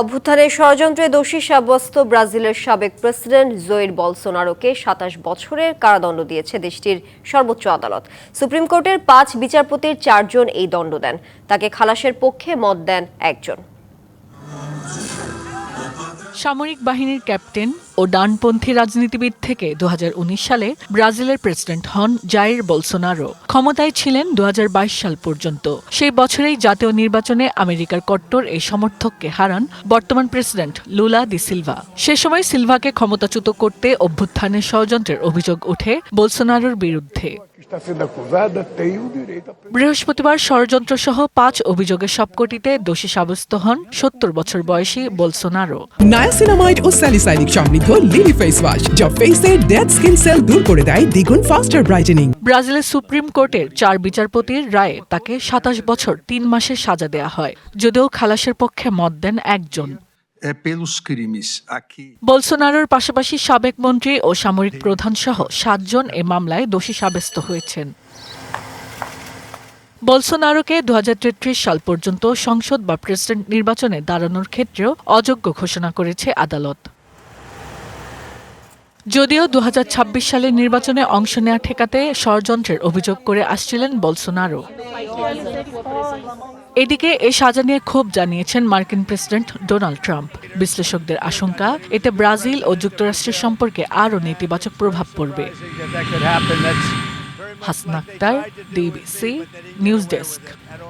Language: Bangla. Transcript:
অভ্যুত্থানের ষড়যন্ত্রে দোষী সাব্যস্ত ব্রাজিলের সাবেক প্রেসিডেন্ট জোয়ের বলসোনারোকে সাতাশ বছরের কারাদণ্ড দিয়েছে দেশটির সর্বোচ্চ আদালত। সুপ্রিম কোর্টের পাঁচ বিচারপতির চারজন এই দণ্ড দেন। তাকে খালাসের পক্ষে মত দেন একজন। সামরিক বাহিনীর ক্যাপ্টেন ও ডানপন্থী রাজনীতিবিদ থেকে দুহাজার উনিশ সালে ব্রাজিলের প্রেসিডেন্ট হন জাইর বলসোনারো। ক্ষমতায় ছিলেন দুহাজার বাইশ সাল পর্যন্ত। সেই বছরেই জাতীয় নির্বাচনে আমেরিকার কট্টর এই সমর্থককে হারান বর্তমান প্রেসিডেন্ট লুলা দি সিলভা। সে সময় সিলভাকে ক্ষমতাচ্যুত করতে অভ্যুত্থানের ষড়যন্ত্রের অভিযোগ ওঠে বলসোনারোর বিরুদ্ধে। বৃহস্পতিবার ষড়যন্ত্র সহ পাঁচ অভিযোগের সবকটিতে দোষী সাব্যস্ত হন সত্তর বছর বয়সী বলসোনারো। নায়াসিনামাইড ও স্যালিসাইনিক সমৃদ্ধ লিলি ফেস ওয়াশ যা ফেসের ডেড স্কিন সেল দূর করে দেয় দ্বিগুণ ফাস্টার ব্রাইটেনিং ব্রাজিলের সুপ্রিম কোর্টের চার বিচারপতির রায়ে তাকে সাতাশ বছর তিন মাসের সাজা দেয়া হয় যদিও খালাসের পক্ষে মত দেন একজন। বলসোনারোর পাশাপাশি সাবেক মন্ত্রী ও সামরিক প্রধান সহ সাতজন এ মামলায় দোষী সাব্যস্ত হয়েছেন। বলসোনারোকে দু হাজার তেত্রিশ সাল পর্যন্ত সংসদ বা প্রেসিডেন্ট নির্বাচনে দাঁড়ানোর ক্ষেত্রেও অযোগ্য ঘোষণা করেছে আদালত। যদিও দুহাজার ছাব্বিশ সালের নির্বাচনে অংশ নেওয়া ঠেকাতে ষড়যন্ত্রের অভিযোগ করে আসছিলেন বলসোনারো। এদিকে এ সাজা নিয়ে ক্ষোভ জানিয়েছেন মার্কিন প্রেসিডেন্ট ডোনাল্ড ট্রাম্প। বিশ্লেষকদের আশঙ্কা, এতে ব্রাজিল ও যুক্তরাষ্ট্রের সম্পর্কে আরও নেতিবাচক প্রভাব পড়বে। হাসনাক্তার ডিবিসি, নিউজ ডেস্ক।